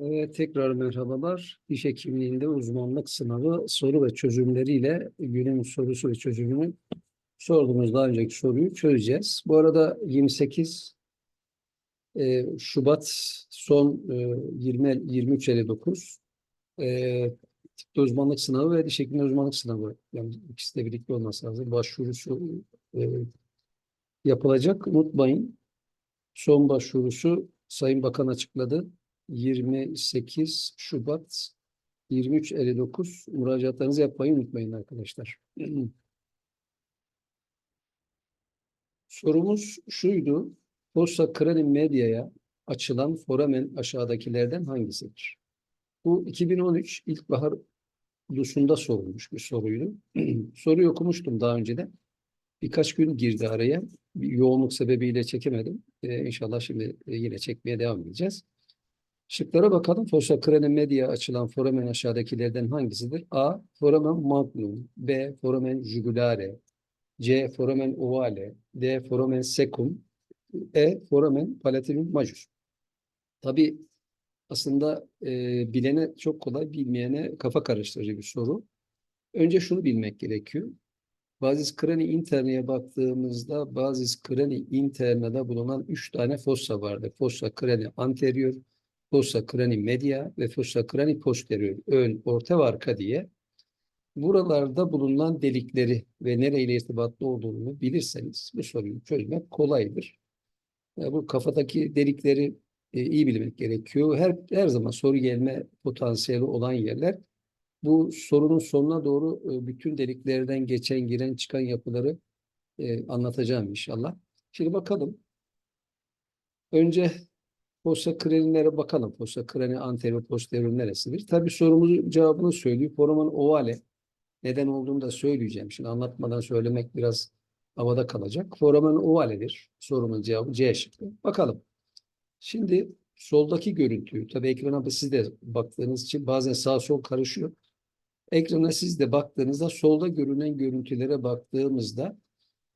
Evet, tekrar merhabalar. Diş hekimliğinde uzmanlık sınavı soru ve çözümleriyle günün sorusu ve çözümünü sorduğumuz daha önceki soruyu çözeceğiz. Bu arada 28 e, Şubat son e, 20 23.59 e, tıpta uzmanlık sınavı ve diş hekimliği uzmanlık sınavı yani ikisi de birlikte olması lazım. Başvurusu e, yapılacak. Unutmayın. Son başvurusu Sayın Bakan açıkladı. 28 Şubat 23.59 müracaatlarınızı yapmayı unutmayın arkadaşlar. Sorumuz şuydu. Posta Kredi Medya'ya açılan foramen aşağıdakilerden hangisidir? Bu 2013 ilkbahar ulusunda sorulmuş bir soruydu. Soruyu okumuştum daha önce de. Birkaç gün girdi araya. Bir yoğunluk sebebiyle çekemedim. Ee, inşallah şimdi e, yine çekmeye devam edeceğiz. Şıklara bakalım. Fossa Krene Media açılan foramen aşağıdakilerden hangisidir? A. Foramen magnum B. Foramen jugulare C. Foramen ovale D. Foramen secum E. Foramen palatinum major Tabi aslında e, bilene çok kolay, bilmeyene kafa karıştırıcı bir soru. Önce şunu bilmek gerekiyor. Bazis krani interneye baktığımızda bazis krani internada bulunan üç tane fossa vardı. Fossa krani anterior, fossa krani media ve fossa krani posterior. Ön, orta ve arka diye. Buralarda bulunan delikleri ve nereyle irtibatlı olduğunu bilirseniz bu soruyu çözmek kolaydır. Ya bu kafadaki delikleri e, iyi bilmek gerekiyor. Her her zaman soru gelme potansiyeli olan yerler bu sorunun sonuna doğru e, bütün deliklerden geçen, giren, çıkan yapıları e, anlatacağım inşallah. Şimdi bakalım. Önce fossa kreninlere bakalım. Fossa kreni anterior posterior neresidir? Tabii sorumuzun cevabını söylüyor. Foramen ovale neden olduğunu da söyleyeceğim. Şimdi anlatmadan söylemek biraz havada kalacak. Foramen ovaledir. Sorunun cevabı C şıkkı. Bakalım. Şimdi soldaki görüntüyü, tabii ekrana siz de baktığınız için bazen sağ sol karışıyor. Ekrana siz de baktığınızda solda görünen görüntülere baktığımızda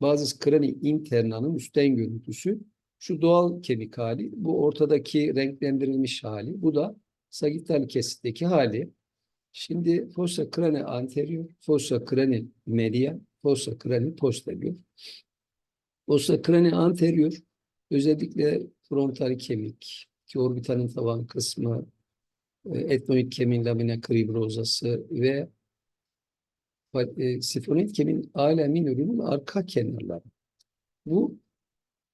bazı krani internanın üstten görüntüsü şu doğal kemik hali, bu ortadaki renklendirilmiş hali, bu da sagittal kesitteki hali. Şimdi fossa krani anterior, fossa krani media, fossa krani posterior. Fossa krani anterior özellikle frontal kemik, ki orbitanın tavan kısmı, e, etnoid kemiğin lamina kribrozası ve e, sifonoid kemiğin ala minörünün arka kenarları. Bu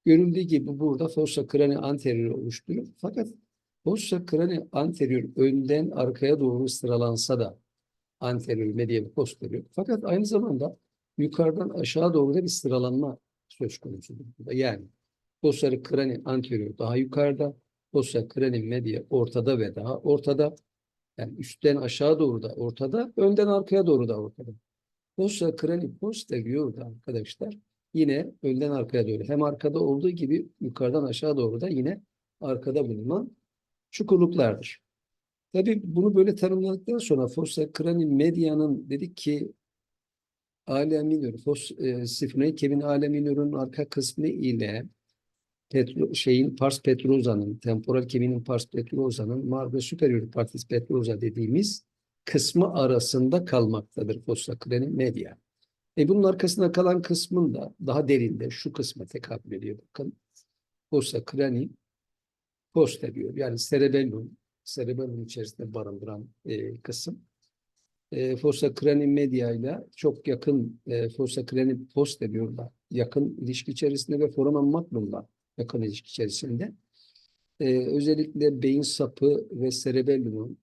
görüldüğü gibi burada fossa krani anterior oluşturur. Fakat fossa krani anterior önden arkaya doğru sıralansa da anterior, medial, posterior. Fakat aynı zamanda yukarıdan aşağı doğru da bir sıralanma söz konusudur. Yani fossa krani anterior daha yukarıda, fossa krani media ortada ve daha ortada. Yani üstten aşağı doğru da ortada, önden arkaya doğru da ortada. Fossa krani posterior da arkadaşlar yine önden arkaya doğru. Hem arkada olduğu gibi yukarıdan aşağı doğru da yine arkada bulunan çukurluklardır. Tabii bunu böyle tanımladıktan sonra fossa krani medianın dedik ki ala minör, fos, e, sifnoid kemiğin ala minörün arka kısmı ile petro, şeyin pars petrosa'nın, temporal kemiğinin pars petrosa'nın marbe superior partis petrosa dediğimiz kısmı arasında kalmaktadır fossa krani media. E bunun arkasında kalan kısmın da daha derinde şu kısma tekabül ediyor. Bakın fossa krani posterior yani cerebellum, cerebellum içerisinde barındıran e, kısım. E, fossa krani media ile çok yakın e, fossa krani posteriorla yakın ilişki içerisinde ve foramen magnumla yakın ilişki içerisinde. E, özellikle beyin sapı ve cerebellumun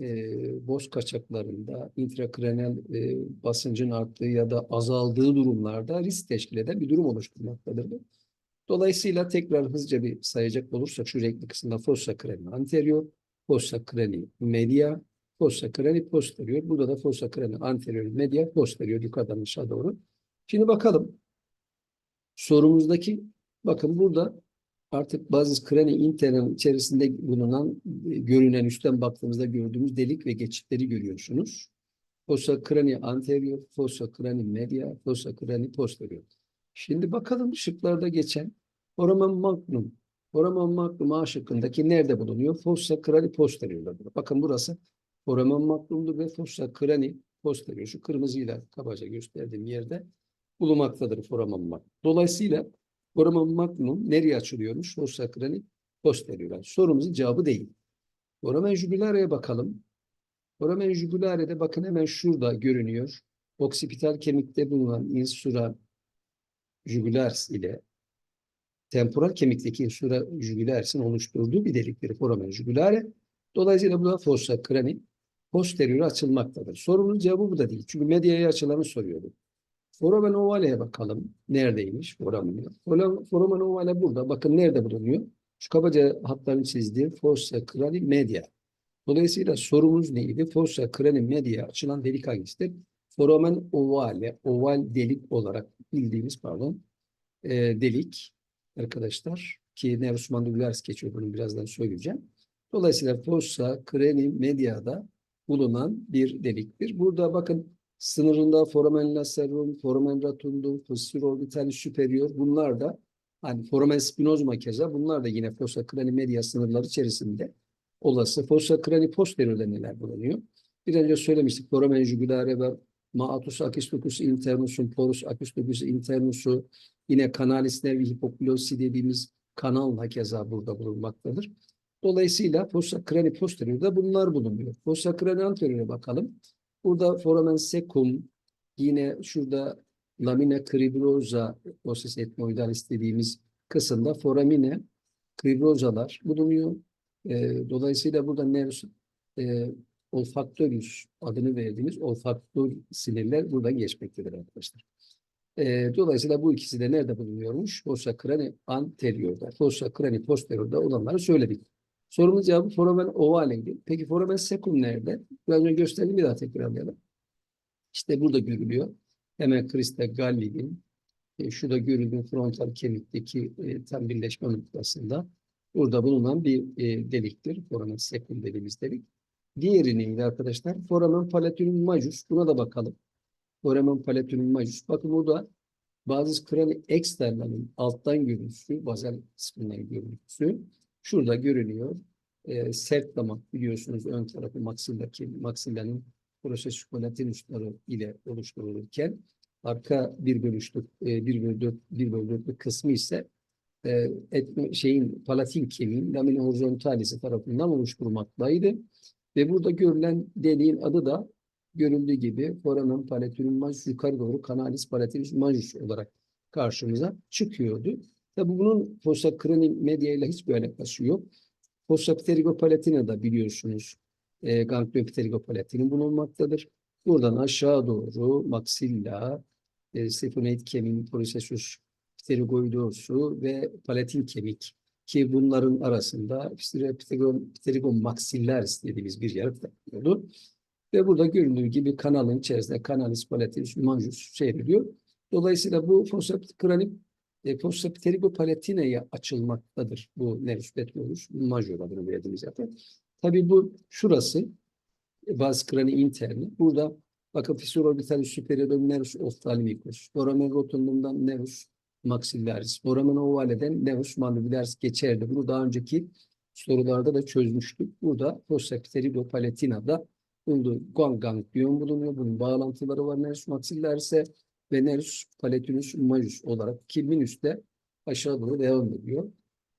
e, boz kaçaklarında intrakranal e, basıncın arttığı ya da azaldığı durumlarda risk teşkil eden bir durum oluşturmaktadır. Dolayısıyla tekrar hızlıca bir sayacak olursak şu renkli kısımda fossa crani anterior, fossa crani media, fossa crani posterior. Burada da fossa crani anterior, media, posterior yukarıdan aşağı doğru. Şimdi bakalım sorumuzdaki bakın burada artık bazı krani internal içerisinde bulunan e, görünen üstten baktığımızda gördüğümüz delik ve geçitleri görüyorsunuz. Fossa crani anterior, fossa crani media, fossa crani posterior. Şimdi bakalım şıklarda geçen foramen magnum Foramen magnum A şıkkındaki nerede bulunuyor? Fossa crani posterior'da. Bakın burası foramen magnumdur ve fossa crani posterior. Şu kırmızıyla kabaca gösterdiğim yerde bulunmaktadır foramen magnum. Dolayısıyla foramen magnum nereye açılıyormuş? Fossa crani posterior. Sorumuzun cevabı değil. Foramen jugulare'ye bakalım. Foramen jugulare'de bakın hemen şurada görünüyor. Oksipital kemikte bulunan insura jugularis ile temporal kemikteki insura jugularis'in oluşturduğu bir delikleri foramen jugulare. Dolayısıyla bu da fossa crani posterior açılmaktadır. Sorunun cevabı bu da değil. Çünkü medyaya açılanı soruyordu. Foramen ovale'ye bakalım. Neredeymiş foramen? Foramen ovale burada. Bakın nerede bulunuyor? Şu kabaca hatların çizdiği fossa crani media. Dolayısıyla sorumuz neydi? Fossa crani media açılan delik hangisidir? Foramen ovale, oval delik olarak bildiğimiz pardon e, delik arkadaşlar ki nervus mandibularis geçiyor bunu birazdan söyleyeceğim. Dolayısıyla fossa crani media'da bulunan bir deliktir. Burada bakın sınırında foramen lacerum, foramen rotundum, fissura orbitalis superior bunlar da hani foramen spinosum keza bunlar da yine fossa crani media sınırları içerisinde olası. Fossa crani posterior'da neler bulunuyor? Bir önce söylemiştik foramen jugulare ve Maatus acusticus internus'un porus acusticus internus'u yine canalis nervi hipoglosi dediğimiz kanal hakeza burada bulunmaktadır. Dolayısıyla fossa crani posterior'da bunlar bulunuyor. Fossa crani anterior'a bakalım. Burada foramen secum yine şurada lamina cribrosa ossis etmoidalis dediğimiz kısımda foramine cribrosalar bulunuyor. E, dolayısıyla burada nervus e, olfaktorius adını verdiğimiz olfaktör sinirler buradan geçmektedir arkadaşlar. E, dolayısıyla bu ikisi de nerede bulunuyormuş? Fossa crani anterior'da, fossa crani posterior'da olanları söyledik. Sorumuz cevabı foramen ovaleydi. Peki foramen secum nerede? Biraz önce gösterdim bir daha tekrarlayalım. İşte burada görülüyor. Hemen Krista Gallig'in e, şurada görüldüğü frontal kemikteki e, tam birleşme noktasında burada bulunan bir e, deliktir. Foramen secum dediğimiz delik. Diğeri neydi arkadaşlar? Foramen palatinum majus. Buna da bakalım. Foramen palatinum majus. Bakın burada bazı krani eksternalin alttan görüntüsü, bazal kısmından görüntüsü şurada görünüyor. Ee, sert damak biliyorsunuz ön tarafı maksildaki maksillanın prosesus palatinusları ile oluşturulurken arka bir bölüşlük, e, bir bölü dört, bir bölü dörtlük kısmı ise e, etme, şeyin palatin kemiğin lamina horizontalisi tarafından oluşturulmaktaydı. Ve burada görülen deliğin adı da görüldüğü gibi foramen palatinum majus yukarı doğru canalis palatinus majus olarak karşımıza çıkıyordu. Tabi bunun fossa crani media ile hiçbir alakası yok. Fossa pterigopalatina da biliyorsunuz e, ganglion pterigopalatinum bulunmaktadır. Buradan aşağı doğru maxilla, e, staphonoid kemiğin processus pterigoidosu ve palatin kemik ki bunların arasında pterigon, pterigon dediğimiz bir yer takılıyordu. Ve burada görüldüğü gibi kanalın içerisinde canalis palatinus majus seyrediyor. Dolayısıyla bu crani e, fossa pterigopalatina'ya açılmaktadır. Bu nervus petrolus major adını verdiğimiz zaten. Tabii bu şurası vas crani interni. Burada bakın fissur orbitalis superior nervus ophthalmicus. Foramen rotundumdan nervus maxillaris. Foramen ovale'den nervus mandibularis geçerdi. Bunu daha önceki sorularda da çözmüştük. Burada fossa pterigopalatina'da bulunduğu ganglion bulunuyor. Bunun bağlantıları var nervus maxillaris'e ve nervus palatinus majus olarak kilmin üstte aşağı doğru devam ediyor.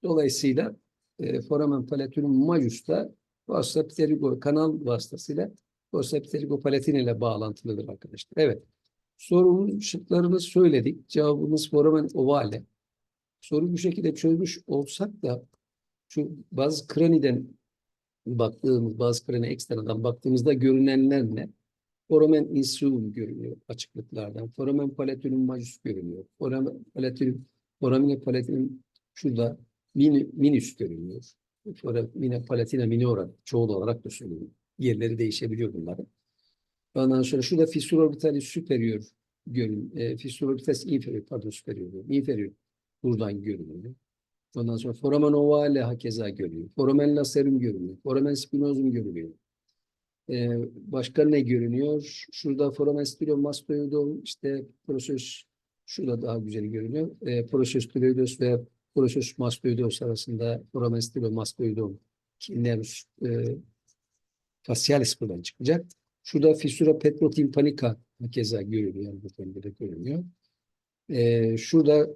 Dolayısıyla e, foramen palatinum majus da fossa pterigo kanal vasıtasıyla fossa pterigopalatina ile bağlantılıdır arkadaşlar. Evet. Sorunun şıklarını söyledik. Cevabımız foramen ovale. Soru bu şekilde çözmüş olsak da şu bazı kraniden baktığımız, bazı krani ekstradan baktığımızda görünenler ne? Foramen insuum görünüyor açıklıklardan. Foramen palatinum majus görünüyor. Foramen palatinum, foramen palatinum şurada min, minus görünüyor. Foramen palatina minora çoğul olarak da söyleniyor. Yerleri değişebiliyor bunların. Ondan sonra şurada fissur orbitalis superior görün, e, fissur orbitalis inferior, pardon superior, inferior buradan görünüyor. Ondan sonra foramen ovale hakeza görünüyor. Foramen lacerum görünüyor. Foramen spinosum görünüyor. Ee, başka ne görünüyor? Şurada foramen stylomastoidum, işte proses, şurada daha güzel görünüyor. Ee, proses styloides ve Prosus mastoideus arasında foramen stylomastoidum ki nervus e, facialis buradan çıkacak. Şurada fissura petrotimpanica keza görülüyor. Yani bu bölgede görünüyor. E, şurada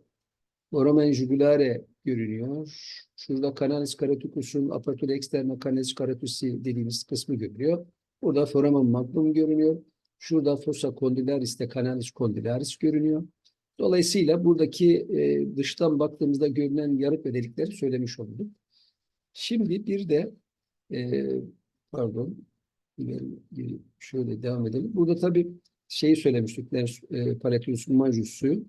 foramen jugulare görünüyor. Şurada canalis caroticus'un apertura externa canalis carotici dediğimiz kısmı görülüyor. Burada foramen magnum görünüyor. Şurada fossa condylaris'te canalis condylaris görünüyor. Dolayısıyla buradaki e, dıştan baktığımızda görünen yarık ve delikleri söylemiş olduk. Şimdi bir de e, pardon şöyle devam edelim. Burada tabii şeyi söylemiştik. Nervus e, palatinus majus'u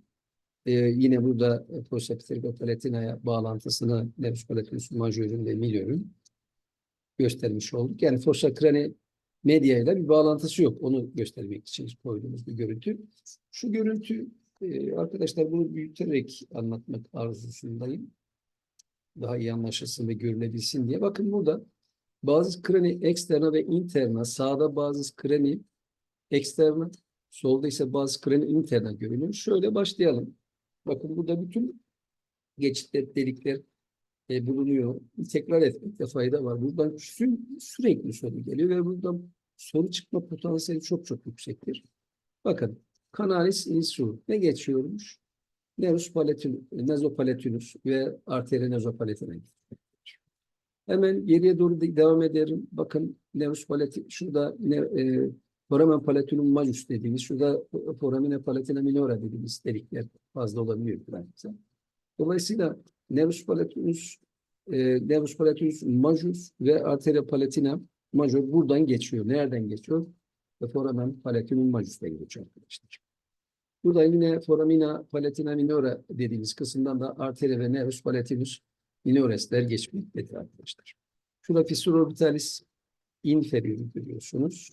e, yine burada e, prosapiterika palatinaya bağlantısını palatinus major'un ve minor'un göstermiş olduk. Yani fossa crani medya ile bir bağlantısı yok. Onu göstermek için koyduğumuz bir görüntü. Şu görüntü e, arkadaşlar bunu büyüterek anlatmak arzusundayım. Daha iyi anlaşılsın ve görülebilsin diye. Bakın burada bazı krani eksterna ve interna, sağda bazı krani eksterna, solda ise bazı krani interna görünüyor. Şöyle başlayalım. Bakın burada bütün geçitler, delikler e, bulunuyor. Tekrar etmekte fayda var. Buradan sü- sürekli soru geliyor ve buradan soru çıkma potansiyeli çok çok yüksektir. Bakın Canalis insu ne geçiyormuş? Nervus palatinus, nazopalatinus ve arteria nazopalatina. Hemen geriye doğru de- devam ederim. Bakın nervus palatinus şurada ne, e, foramen palatinum majus dediğimiz, şurada foramina palatina minora dediğimiz delikler fazla olabiliyor. Dolayısıyla nervus palatinus, e, nervus palatinus majus ve arteria palatina major buradan geçiyor. Nereden geçiyor? Ve foramen palatinum majus'tan geçiyor arkadaşlar. Burada yine foramina palatina minora dediğimiz kısımdan da arteria ve nervus palatinus minoresler geçmektedir arkadaşlar. Şurada fissura orbitalis inferior görüyorsunuz.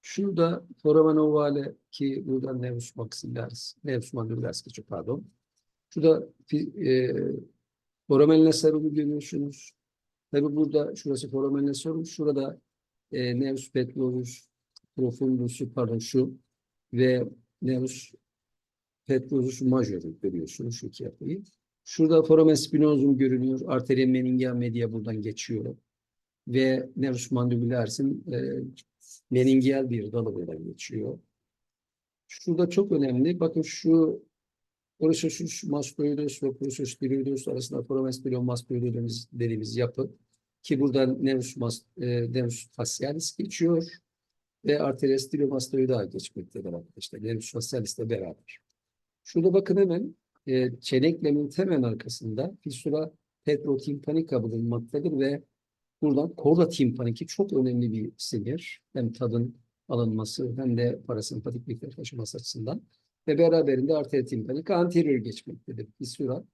Şurada foramen ovale ki burada nervus maxillaris, nervus mandibularis geçiyor pardon. Şurada fi- e, foramen lacerum görüyorsunuz. Tabi burada şurası foramen lacerum, şurada e, nervus petrolus profundus pardon ve nervus petrosus major'u görüyorsunuz şu iki yapıyı. Şurada foramen spinosum görünüyor. Arteria meningeal media buradan geçiyor. Ve nervus mandibularis'in e, meningeal bir dalı buradan geçiyor. Şurada çok önemli. Bakın şu Processus mastoideus ve processus viridus arasında foramen spilomastoidus dediğimiz, yapı ki buradan nervus, mas, e, nervus facialis geçiyor ve arteria stylomastoidea geçmektedir arkadaşlar. Nervus facialis ile beraber. Şurada bakın hemen e, çenek lemin hemen arkasında fissura petrotimpanica bulunmaktadır ve buradan korda timpaniki çok önemli bir sinir. Hem tadın alınması hem de parasempatik bir taşıması açısından ve beraberinde arteria timpanica anterior geçmektedir. Fissura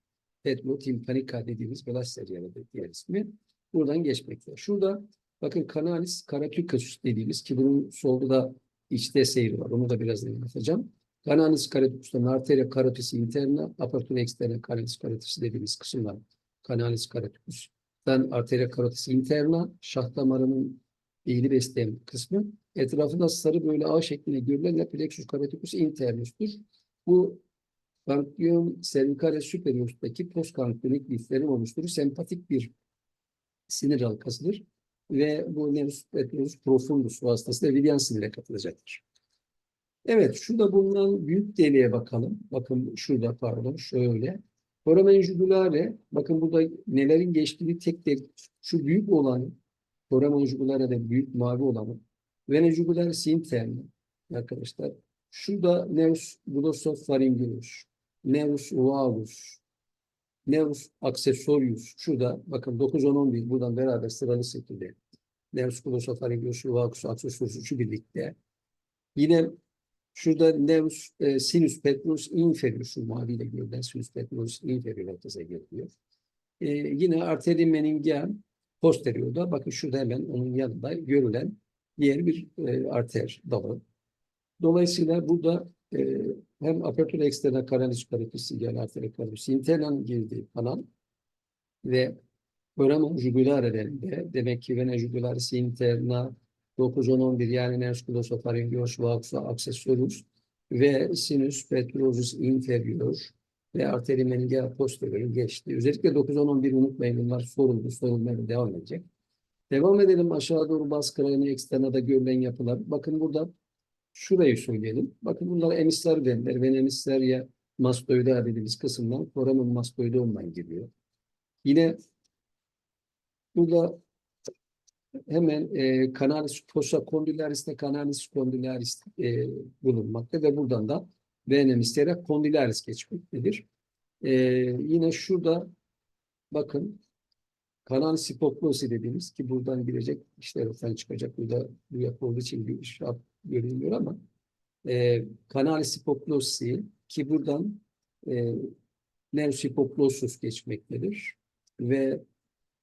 petrotimpanica dediğimiz belaş seriyalı diğer ismi buradan geçmektedir. Şurada bakın canalis caroticus dediğimiz ki bunun solda da içte seyri var. Onu da birazdan anlatacağım. Canalis caroticus'tan arteria carotis interna, apertura externa canalis carotis dediğimiz kısımlar. Canalis caroticus'tan arteria carotis interna, şah damarının eğili besleyen kısmı. Etrafında sarı böyle ağ şeklinde görülen plexus caroticus internus'tur. Bu ganglion cervicalis superior'daki postganglionik liflerin oluşturduğu sempatik bir sinir halkasıdır. Ve bu nervus petrolus profundus vasıtasıyla Vivian sinire katılacaktır. Evet, şurada bulunan büyük deliğe bakalım. Bakın şurada pardon, şöyle. Foramen bakın burada nelerin geçtiği tek delik. Şu büyük olan, foramen jugulare de büyük mavi olanı. Vene jugularis interna arkadaşlar. Şurada nervus glossopharyngeus, nervus vagus, nervus accessorius. Şurada bakın 9, 10, 11 buradan beraber sıralı şekilde. Nervus glossopharyngeus, vagus accessorius üçü birlikte. Yine Şurada nervus e, sinus petrus inferior şu maviyle görülen sinus petrus inferior merkeze geliyor. E, yine arteri meningeal posteriorda bakın şurada hemen onun yanında görülen diğer bir e, arter dalı. Dolayısıyla burada e, hem apertura externa canalis carotis yani arteri carotis internal girdiği kanal ve foramen jugularelerinde demek ki vena jugularis interna 9, 10, 11 yani nervus glossopharyngeus, vagus accessorius ve sinus petrosus inferior ve arteri meningeal posterior'u geçti. Özellikle 9-10-11 unutmayın bunlar soruldu, sorulmaya devam edecek. Devam edelim aşağı doğru bas krani eksternada görülen yapılar. Bakın burada şurayı söyleyelim. Bakın bunlar emisler venler. Ven emisler ya mastoidea dediğimiz kısımdan foramen mastoideumdan geliyor. Yine burada hemen e, canalis fossa condylaris'te canalis condylaris e, bulunmakta ve buradan da ven emistere condylaris geçmektedir. E, yine şurada bakın Canalis hipoklosi dediğimiz ki buradan girecek işlerden çıkacak. Burada bu yapı olduğu için bir iş yap- görünmüyor ama e, Canalis hipoklosi ki buradan e, Nervus hipoklosus geçmektedir ve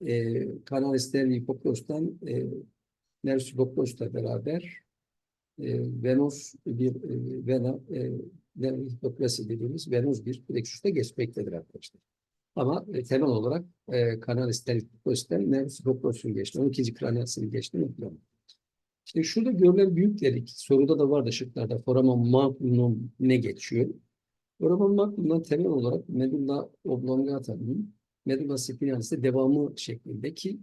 e, Canalis nervi hipoklostan e, Nervus hipoklosla beraber e, venöz bir e, vena e, nervi hipoklosi dediğimiz venöz bir plexus'ta geçmektedir arkadaşlar. Ama e, temel olarak e, kanal isterikostel nervus hipoklosunu geçti. 12. kraniyasını geçti. unutmayalım. İşte şurada görülen büyük delik, soruda da vardı şıklarda. Foramen magnum ne geçiyor? Foramen magnum'dan temel olarak medulla oblongata'nın medulla spinalis'te devamı şeklinde ki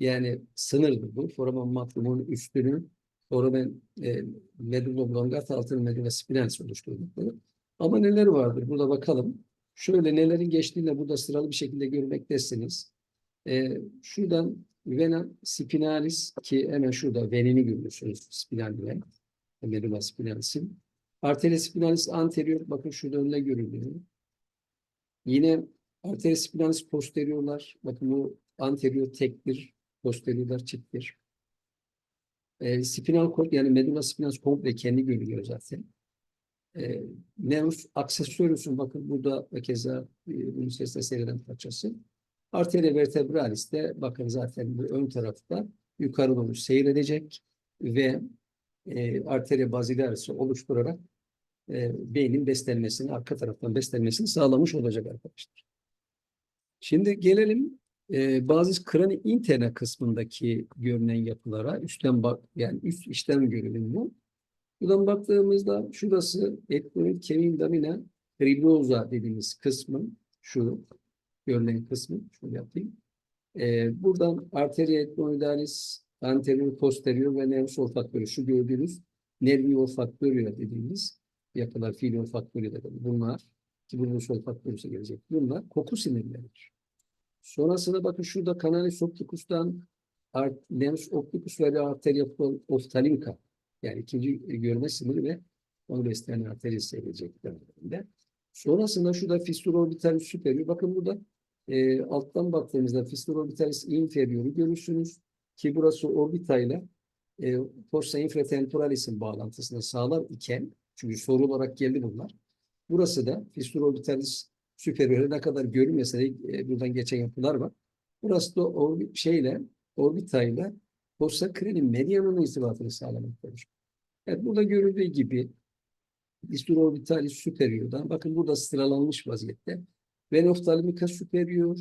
yani sınırdır bu. Foramen magnum'un üstünü foramen e, medulla oblongata altını medulla spinalis oluşturdukları. Ama neler vardır? Burada bakalım. Şöyle nelerin geçtiğini burada sıralı bir şekilde görmektesiniz. Ee, şuradan vena spinalis ki hemen şurada venini görüyorsunuz spinal ven. Medulla spinalis'in. Arteria spinalis anterior bakın şurada önüne görülüyor. Yine arteria spinalis posteriorlar bakın bu anterior tektir, posteriorlar çifttir. Ee, spinal cord yani medulla spinalis komple kendi görülüyor zaten. E, Nervus accessorius'un bakın burada ve keza e, Unises'te seyreden parçası. Arteria vertebralis de bakın zaten ön tarafta yukarı doğru seyredecek ve e, arteria basilaris'i oluşturarak e, beynin beslenmesini, arka taraftan beslenmesini sağlamış olacak arkadaşlar. Şimdi gelelim e, bazı krani interna kısmındaki görünen yapılara. Üstten bak, yani üst işlem görünüm bu. Buradan baktığımızda şurası etnoid kemiğin damina ribrosa dediğimiz kısmın şu görülen kısmı şöyle yapayım. Ee, buradan arteria etnoidalis anterior posterior ve nervus olfaktorio şu gördüğünüz nervi olfaktorio dediğimiz yapılar fiil olfaktorio da bunlar ki bunun olfaktoriosa gelecek. Bunlar koku sinirleridir. Sonrasında bakın şurada canalis opticus'tan art, nervus opticus ve arteria oftalinca yani ikinci görme sınırı ve onu besleyen arteri seyredecek döneminde. Sonrasında şurada fistula orbitalis superior. Bakın burada e, alttan baktığımızda fistula orbitalis inferior'u görürsünüz. Ki burası orbitayla e, fossa infratemporalis'in bağlantısını sağlar iken çünkü soru olarak geldi bunlar. Burası da fistula orbitalis superior'e ne kadar görünmese de e, buradan geçen yapılar var. Burası da orbi, şeyle orbitayla fossa krenin medianın irtibatını sağlamaktadır. Evet, burada görüldüğü gibi Distur orbitalis superior'dan bakın burada sıralanmış vaziyette. Venoftalmica superior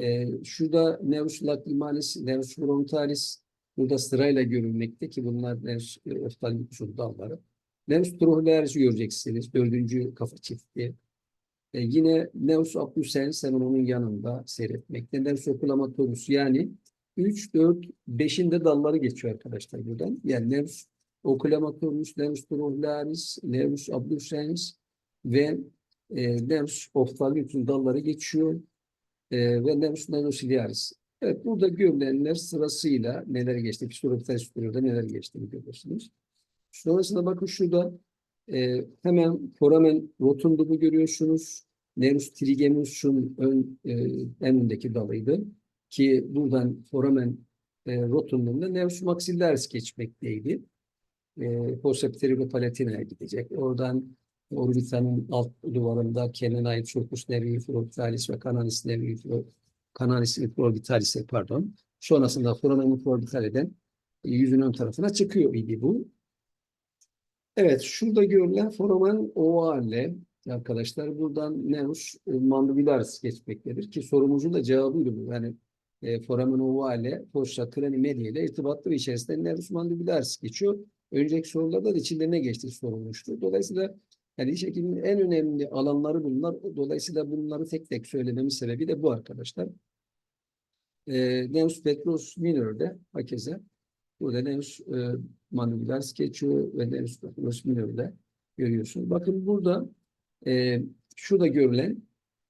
e, şurada nervus lacrimalis, nervus frontalis burada sırayla görülmekte ki bunlar nervus oftalmicus'un dalları. Nervus trochlearis'i göreceksiniz. Dördüncü kafa çifti. E, yine nervus abducens hemen onun yanında seyretmekte. Nervus oculamatorus yani 3, 4, 5'in de dalları geçiyor arkadaşlar buradan. Yani nervus oculamatorus, nervus trochlearis, nervus abducens ve e, nervus ophthalmicus'un dalları geçiyor e, ve nervus nanociliaris. Evet burada görülenler sırasıyla neler geçti, psikolojik superior'da neler geçtiğini görüyorsunuz. Sonrasında bakın şurada e, hemen foramen rotundumu görüyorsunuz. Nervus trigeminus'un ön, e, en öndeki dalıydı ki buradan foramen e, rotundumda nervus maxillaris geçmekteydi. E, fossa palatina'ya gidecek. Oradan orbitanın alt duvarında kendine ait sulcus nervi orbitalis ve canalis nervi canalis orbitalis pardon. Sonrasında foramen orbitaliden yüzün ön tarafına çıkıyor idi bu. Evet, şurada görülen foramen ovale arkadaşlar. Buradan nervus mandibularis geçmektedir ki sorumuzun da cevabıydı bu. Yani e, foramen ovale, fossa crani media ile irtibatlı ve içerisinde nervus mandibularis geçiyor. Önceki sorularda da içinde ne geçtiği sorulmuştu. Dolayısıyla Yani iş hekimliğinin en önemli alanları bunlar. Dolayısıyla bunları tek tek söylememin sebebi de bu arkadaşlar. E, Neus Petrus Minor'da hakeze burada Neus e, Manuelars geçiyor ve Neus Petrus Minor'da görüyorsun. Bakın burada e, şurada görülen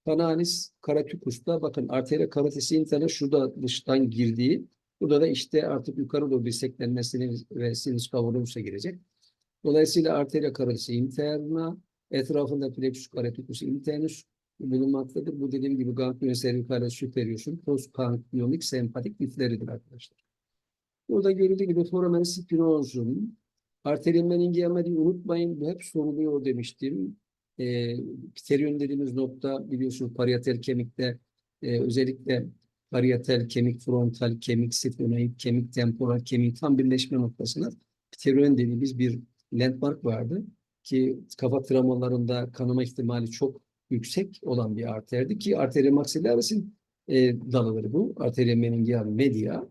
Pananis Karatukus'ta bakın arteria karatesi interne şurada dıştan girdiği burada da işte artık yukarı doğru dirseklenmesini ve sinüs kavurumsa girecek. Dolayısıyla arteria karatesi interna etrafında plexus karatikus internus bulunmaktadır. Bu dediğim gibi ganglion cervicalis superior'un postganglionik sempatik lifleridir arkadaşlar. Burada görüldüğü gibi foramen spinosum, arterial meningiomedi unutmayın bu hep soruluyor demiştim. E, pterion dediğimiz nokta biliyorsunuz parietal kemikte e, özellikle parietal kemik, frontal kemik, sphenoid kemik, temporal kemik tam birleşme noktasına pterion dediğimiz bir landmark vardı ki kafa travmalarında kanama ihtimali çok yüksek olan bir arterdi ki arteria maxillaris'in e, dalıdır bu. Arteria meningeal media.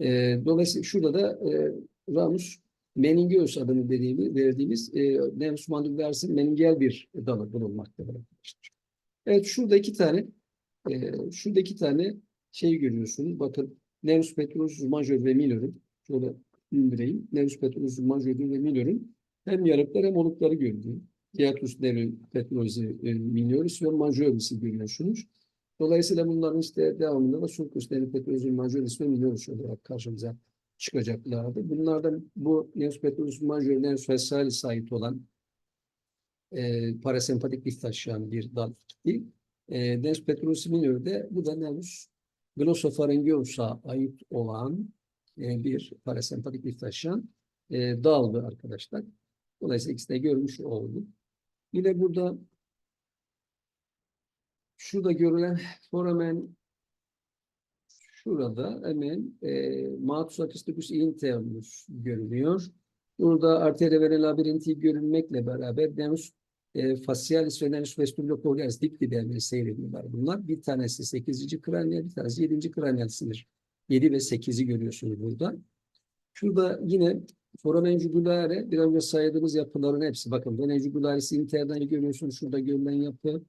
E, dolayısıyla şurada da e, ramus meningeus adını dediğimiz, verdiğimiz e, nervus mandibularis'in meningeal bir dalı bulunmaktadır. Evet şurada iki tane e, şurada iki tane şey görüyorsunuz. Bakın nervus petrosus major ve minor'un şöyle indireyim. Nervus petrosus major ve minor'un hem yarıklar hem olukları görünüyor. Hiatus nervus petrosi e, minoris ve majoris'i görüyorsunuz. Dolayısıyla bunların işte devamında da sulcus nervus petrosi majoris ve minoris olarak karşımıza çıkacaklardı. Bunlardan bu nervus petrosi major nervus vessalis ait olan e, parasempatik lif taşıyan bir dal değil. E, nervus petrosi minörde bu da nervus glosopharyngeus'a ait olan e, bir parasempatik lif taşıyan e, daldı arkadaşlar. Dolayısıyla ikisini de görmüş olduk. Yine burada şurada görülen foramen şurada hemen e, Matus acusticus internus görünüyor. Burada arteria vena labirinti görünmekle beraber Denus e, facialis ve Denus vestibulocochlearis dip dibe seyrediyorlar bunlar. Bir tanesi 8. kraniyal, bir tanesi 7. kraniyal sinir. 7 ve 8'i görüyorsunuz burada. Şurada yine foramen jugulare biraz önce saydığımız yapıların hepsi. Bakın vena jugularis internen görüyorsunuz. Şurada görülen yapı.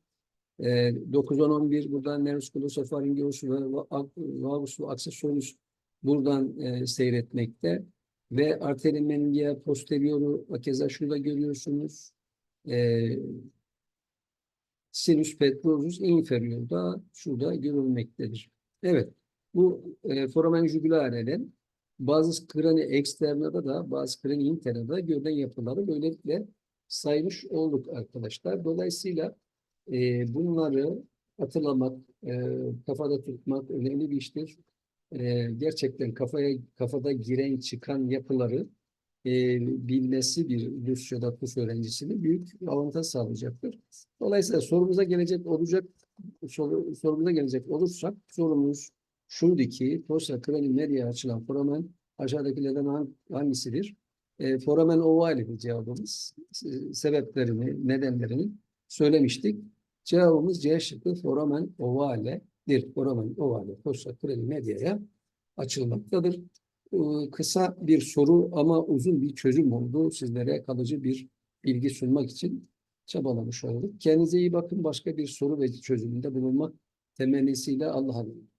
E, 9-10-11 buradan nervus glosopharyngeus ve vagus ve accessorius buradan e, seyretmekte. Ve arteri meningea posterioru keza şurada görüyorsunuz. E, sinus petrosus inferior da şurada görülmektedir. Evet. Bu e, foramen jugulare'den bazı krani eksternada da bazı krani internada da görülen yapıları böylelikle saymış olduk arkadaşlar. Dolayısıyla e, bunları hatırlamak, e, kafada tutmak önemli bir iştir. E, gerçekten kafaya kafada giren çıkan yapıları e, bilmesi bir Rus ya da Rus öğrencisinin büyük avantaj sağlayacaktır. Dolayısıyla sorumuza gelecek olacak soru, sorumuza gelecek olursak sorumuz şuydu ki Tosya Krani Medya'ya açılan foramen aşağıdakilerden hangisidir? E, foramen ovalidir cevabımız. E, sebeplerini, nedenlerini söylemiştik. Cevabımız C şıkkı foramen ovale'dir. Foramen ovale Tosya Krani Medya'ya açılmaktadır. E, kısa bir soru ama uzun bir çözüm oldu. Sizlere kalıcı bir bilgi sunmak için çabalamış olduk. Kendinize iyi bakın. Başka bir soru ve çözümünde bulunmak temennisiyle Allah'a emanet.